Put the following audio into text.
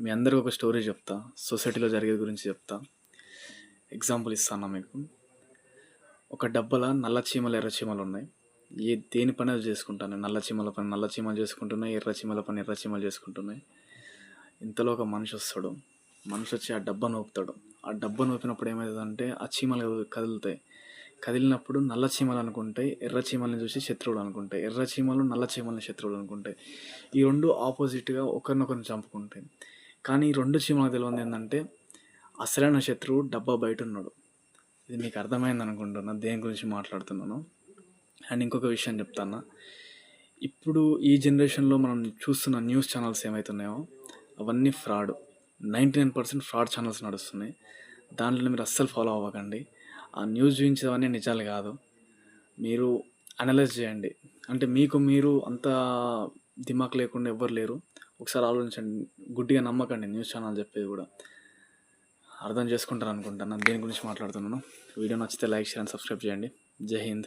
మీ అందరికి ఒక స్టోరీ చెప్తా. సొసైటీలో జరిగేది గురించి చెప్తా. ఎగ్జాంపుల్ ఇస్తాను మీకు? ఒక డబ్బల నల్ల చీమలు ఎర్ర చీమలు ఉన్నాయి. ఏ దేని పని అది చేసుకుంటాను నల్ల చీమల పని నల్ల చీమలు చేసుకుంటున్నాయి ఎర్ర చీమల పని ఎర్ర చీమలు చేసుకుంటున్నాయి. ఇంతలో ఒక మనిషి వస్తాడు. మనిషి వచ్చి ఆ డబ్బాను ఊపుతాడు ఆ డబ్బాను ఊపినప్పుడు ఏమవుతుందంటే ఆ చీమలు కదులుతాయి. కదిలినప్పుడు నల్ల చీమలు అనుకుంటాయి ఎర్ర చీమల్ని చూసి శత్రువులు అనుకుంటాయి. ఎర్ర చీమలు నల్ల చీమల్ని శత్రువులు అనుకుంటాయి. ఈ రెండు ఆపోజిట్గా ఒకరినొకరిని చంపుకుంటాయి. కానీ రెండు చీమలకు తెలియదు ఏంటంటే అసలైన శత్రువు డబ్బా బయట ఉన్నాడు. ఇది మీకు అర్థమైంది అనుకుంటున్నా దేని గురించి మాట్లాడుతున్నాను. అండ్ ఇంకొక విషయం చెప్తాను ఇప్పుడు ఈ జనరేషన్లో మనం చూస్తున్న న్యూస్ ఛానల్స్ ఏమవుతున్నాయో అవన్నీ fraud. Ninety nine percent fraud channels నడుస్తున్నాయి. దాంట్లో మీరు అస్సలు ఫాలో అవ్వకండి. ఆ న్యూస్ చూపించేవన్నీ నిజాలు కాదు. మీరు అనలైజ్ చేయండి. అంటే మీకు మీరు అంత దిమాక్ లేకుండా ఎవ్వరు లేరు. ఒకసారి ఆలోచించండి. గుడ్డిగా నమ్మకండి. న్యూస్ ఛానల్ చెప్పేది కూడా అర్థం చేసుకుంటారు అనుకుంటాను దేని గురించి మాట్లాడుతున్నాను. వీడియో నచ్చితే లైక్ షేర్ అండ్ సబ్స్క్రైబ్ చేయండి. జై హింద్.